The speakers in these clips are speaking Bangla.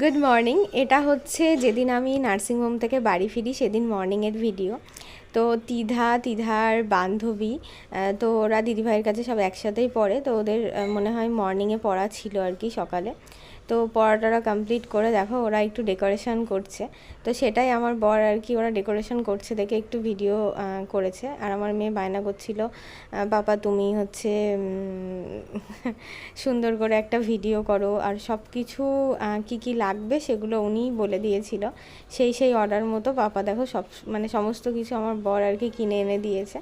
গুড মর্নিং এটা হচ্ছে যেদিন আমি নার্সিংহোম থেকে বাড়ি ফিরি, সেদিন মর্নিংয়ের ভিডিও তো তিধা, তিধার বান্ধবী তো ওরা দিদিভাইয়ের কাছে সব একসাথেই পড়ে। তো ওদের মনে হয় মর্নিংয়ে পড়া ছিল আর কি সকালে। তো পড়াটা কমপ্লিট করে দেখো, ওরা একটু ডেকোরেশন করছে। তো সেটাই আমার বর আর কি, ওরা ডেকোরেশন করছে দেখে একটু ভিডিও করেছে। আর আমার মেয়ে বায়না করছিল পাপা তুমি হচ্ছে সুন্দর করে একটা ভিডিও করো আর সব কিছু কী কী লাগবে সেগুলো উনিই বলে দিয়েছিল। সেই সেই অর্ডার মতো পাপা দেখো সব মানে সমস্ত কিছু আমার বর আর কি কিনে এনে দিয়েছে।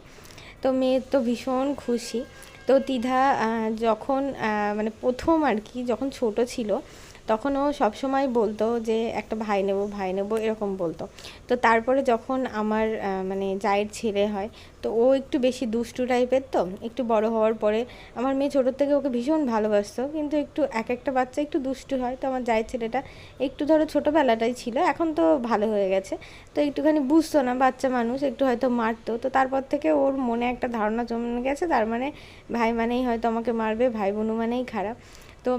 তো মেয়ের তো ভীষণ খুশি। তো তিধা যখন মানে প্রথম আর কি যখন ছোট ছিল তখন ও সবসময় বলতো যে, একটা ভাই নেব ভাই নেব, এরকম বলতো। তো তারপরে যখন আমার মানে জায়ের ছেলে হয়, তো ও একটু বেশি দুষ্টু টাইপের তো, একটু বড় হওয়ার পরে আমার মেয়ে ছোটোর থেকে ওকে ভীষণ ভালোবাসতো, কিন্তু একটু, এক একটা বাচ্চা একটু দুষ্টু হয়, তো আমার জায়ের ছেলেটা একটু ধরো ছোটোবেলাটাই ছিল, এখন তো ভালো হয়ে গেছে। তো একটুখানি বুঝতো না, বাচ্চা মানুষ, একটু হয়তো মারতো। তো তারপর থেকে ওর মনে একটা ধারণা জমে গেছে, তার মানে ভাই মানেই হয়তো আমাকে মারবে, ভাই বোনু মানেই খারাপ। তো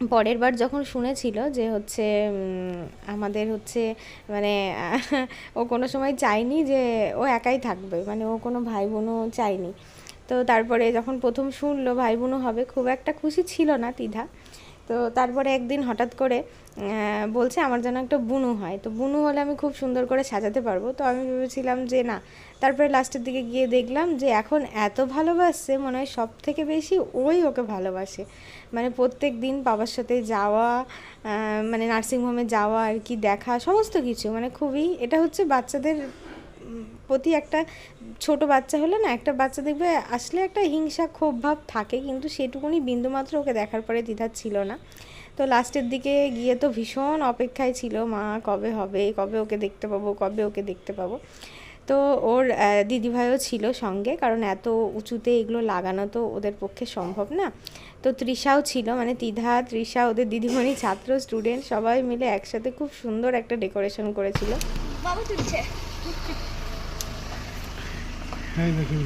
পরের বার যখন শুনেছিল যে হচ্ছে আমাদের হচ্ছে মানে ও কোনো সময় চায়নি যে ও একাই থাকবে মানে ও কোনো ভাই বোনও চায়নি। তো তারপরে যখন প্রথম শুনলো ভাই বোনও হবে, খুব একটা খুশি ছিল না তিধা। তো তারপরে একদিন হঠাৎ করে বলছে আমার যেন একটা বুনু হয়। তো বুনু হলে আমি খুব সুন্দর করে সাজাতে পারব। তো আমি ভেবেছিলাম যে না, তারপরে লাস্টের দিকে গিয়ে দেখলাম যে এখন এত ভালোবাসছে, মনে হয় সব থেকে বেশি ওই ওকে ভালোবাসে। মানে প্রত্যেক দিন বাবার সাথে যাওয়া মানে নার্সিংহোমে যাওয়া আর কি দেখা, সমস্ত কিছু। মানে খুবই, এটা হচ্ছে বাচ্চাদের প্রতি একটা ছোট বাচ্চা হলে না, একটা বাচ্চা দেখবে আসলে একটা হিংসা ক্ষোভ ভাব থাকে, কিন্তু সেটুকুনি বিন্দুমাত্র ওকে দেখার পরে দ্বিধা ছিল না। তো লাস্টের দিকে গিয়ে তো ভীষণ অপেক্ষায় ছিল, মা কবে হবে, কবে ওকে দেখতে পাবো, কবে ওকে দেখতে পাবো। তো ওর দিদিভাইও ছিল সঙ্গে, কারণ এত উঁচুতে এগুলো লাগানো তো ওদের পক্ষে সম্ভব না। তো তৃষাও ছিল মানে তিধা, তৃষা, ওদের দিদিমণি, ছাত্র, স্টুডেন্ট সবাই মিলে একসাথে খুব সুন্দর একটা ডেকোরেশন করেছিল। বাবু তুলছে। এই দেখুন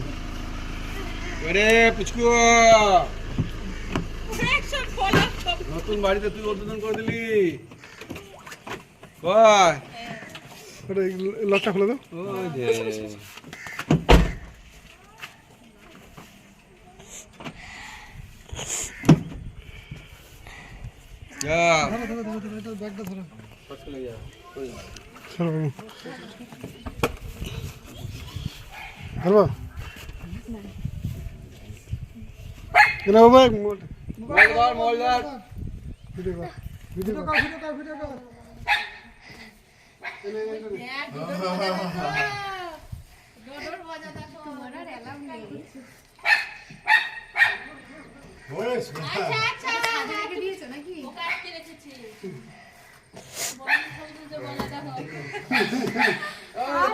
আরে পুচকু নতুন বাড়িতে তুই উদ্বোধন করে দিলি। কয়? লকটা খুলে দাও ওই যে। ধরো ধরো ধরো ধরো ব্যাগটা ধরো সরো ধরবা? এনা বাবা? মোবাইল মোবাইল ধর ভিডিও কর ভিডিও কর। ভিডিও কর ভিডিও কর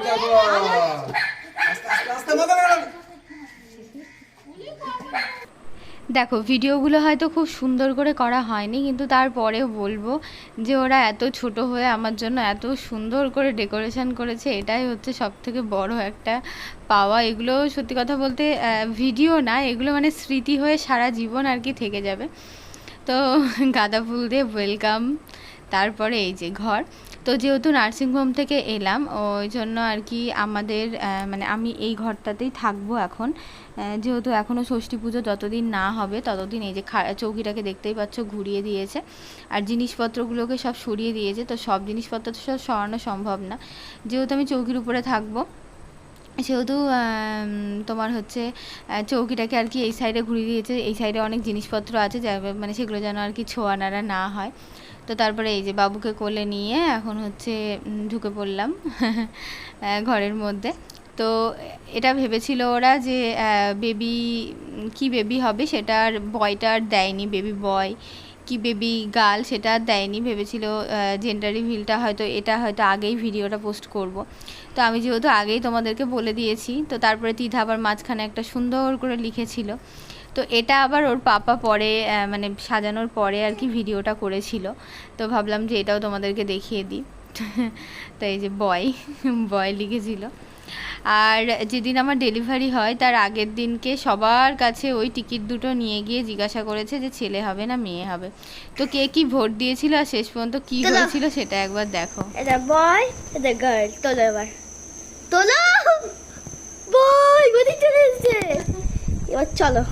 যাব দেখো, ভিডিওগুলো হয়তো খুব সুন্দর করে করা হয়নি, কিন্তু তারপরেও বলব যে ওরা এত ছোট হয়ে আমার জন্য এত সুন্দর করে ডেকোরেশন করেছে, এটাই হচ্ছে সব থেকে বড় একটা পাওয়া। এগুলো সত্যি কথা বলতে ভিডিও না, এগুলো মানে স্মৃতি হয়ে সারা জীবন আর কি থেকে যাবে। তো গাঁদা ফুল দিয়ে ওয়েলকাম তারপরে এই যে ঘর। তো যেহেতু নার্সিংহোম থেকে এলাম, ওই জন্য আর কি আমাদের মানে আমি এই ঘরটাতেই থাকব এখন। যেহেতু এখনও ষষ্ঠী পুজো যতদিন না হবে, ততদিন এই যে চৌকিটাকে দেখতেই পাচ্ছ ঘুরিয়ে দিয়েছে। আর জিনিসপত্রগুলোকে সব সরিয়ে দিয়েছে, তো সব জিনিসপত্র তো সব সরানো সম্ভব না। যেহেতু আমি চৌকির উপরে থাকব সেহেতু তোমার হচ্ছে চৌকিটাকে আর কি এই সাইডে ঘুরিয়ে দিয়েছে। এই সাইডে অনেক জিনিসপত্র আছে যা মানে সেগুলো যেন আর কি ছোঁয়া নাড়া না হয়। তো তারপরে এই যে বাবুকে কোলে নিয়ে এখন হচ্ছে ঢুকে পড়লাম ঘরের মধ্যে। তো এটা ভেবেছিল ওরা যে বেবি কি বেবি হবে সেটা আর বয়টা আর দেয়নি, বেবি বয়। কি বেবি গার্ল সেটা দেয়নি, ভেবেছিল জেন্ডার রিভিলটা হয়তো, এটা হয়তো আগেই ভিডিওটা পোস্ট করব। তো আমি যেহেতু আগেই তোমাদেরকে বলে দিয়েছি, তো তারপরে তিধা আবার মাঝখানে একটা সুন্দর করে লিখেছিল। তো এটা আবার ওর পাপা পরে মানে সাজানোর পরে আর কি ভিডিওটা করেছিল। তো ভাবলাম যে এটাও তোমাদেরকে দেখিয়ে দিই। তো এই যে বয় বয় লিখেছিল। আর যেদিন আমার ডেলিভারি হয় তার আগের দিনকে সবার কাছে ওই টিকিট দুটো নিয়ে গিয়ে জিজ্ঞাসা করেছে যে ছেলে হবে না মেয়ে হবে। তো কে কি ভোট দিয়েছিল আর শেষ পর্যন্ত কি। হয়েছিল সেটা একবার দেখো। এটা বয় এটা গার্ল তোলো এবার। তোলো! বয় গদি চলে এসছে। এবার চলো।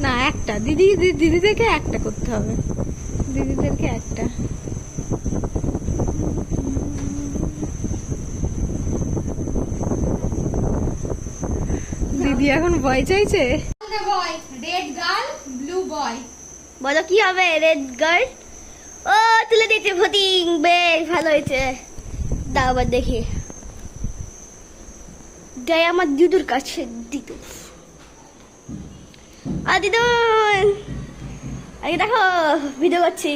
না একটা। দিদি দিদি দিদিদেরকে একটা করতে হবে। দিদিদেরকে একটা। দিদি এখন ভয় চাইছে? ব্লু, কি হবে রেড গার্ল ও, তুলে ভোটিং বেশ, ভালো হয়েছে। দাও আবার দেখি। যাই আমার দিদুর কাছে, দিদু। আর দিদু আগে দেখো ভিডিও করছি।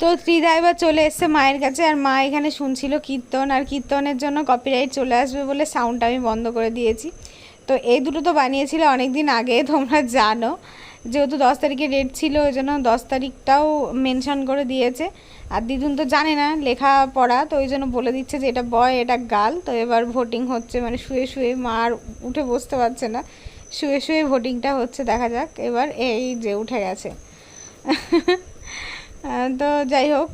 তো ত্রিধা এবার চলে এসছে মায়ের কাছে আর মা এখানে শুনছিল কীর্তন আর কীর্তনের জন্য কপিরাইট চলে আসবে বলে সাউন্ডটা আমি বন্ধ করে দিয়েছি। তো এই দুটো তো বানিয়েছিল অনেক দিন আগে, তোমরা জানো। যেহেতু দশ তারিখে ডেট ছিল, ওই জন্য দশ তারিখটাও মেনশন করে দিয়েছে। আর দিদুন তো জানে না লেখা পড়া তো ওই জন্য বলে দিচ্ছে যে এটা বয় এটা গাল তো এবার ভোটিং হচ্ছে মানে শুয়ে শুয়ে মা আর উঠে বসতে পারছে না। শুয়ে শুয়ে ভোটিংটা হচ্ছে, দেখা যাক। এবার এই যে উঠে গেছে। তো যাই হোক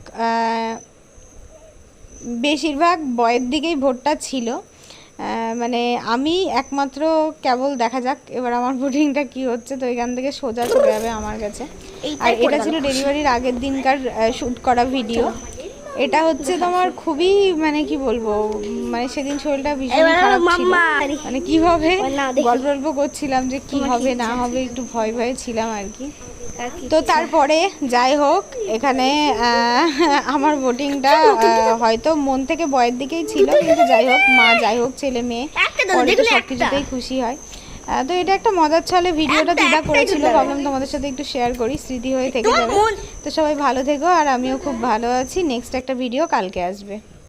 বেশিরভাগ বয়ের দিকেই ভোটটা ছিল। মানে আমি একমাত্র কেবল দেখা যাক এবার আমার ভোটিংটা কি হচ্ছে তো এখান থেকে সোজা চলে যাবে আমার কাছে। আর এটা ছিল ডেলিভারির আগের দিনকার শ্যুট করা ভিডিও। এটা হচ্ছে তোমার খুবই মানে কি বলব মানে সেদিন শরীরটা ভীষণ খারাপ ছিল। মানে না দেখি। গল্প গল্প করছিলাম যে কি হবে না হবে একটু ভয় ভয়ে ছিলাম আর কি। তো তারপরে যাই হোক এখানে আমার ভোটিংটা হয়তো মন থেকে বয়ের দিকেই ছিল কিন্তু যাই হোক মা যাই হোক ছেলে মেয়ে সব কিছুতেই খুশি হয়। তো এটা একটা মজার ছলে ভিডিওটা দিদা করেছিল ভাবলাম তোমাদের সাথে একটু শেয়ার করি স্মৃতি হয়ে থেকে যাবে। তো সবাই ভালো থেকো আর আমিও খুব ভালো আছি নেক্সট একটা ভিডিও কালকে আসবে।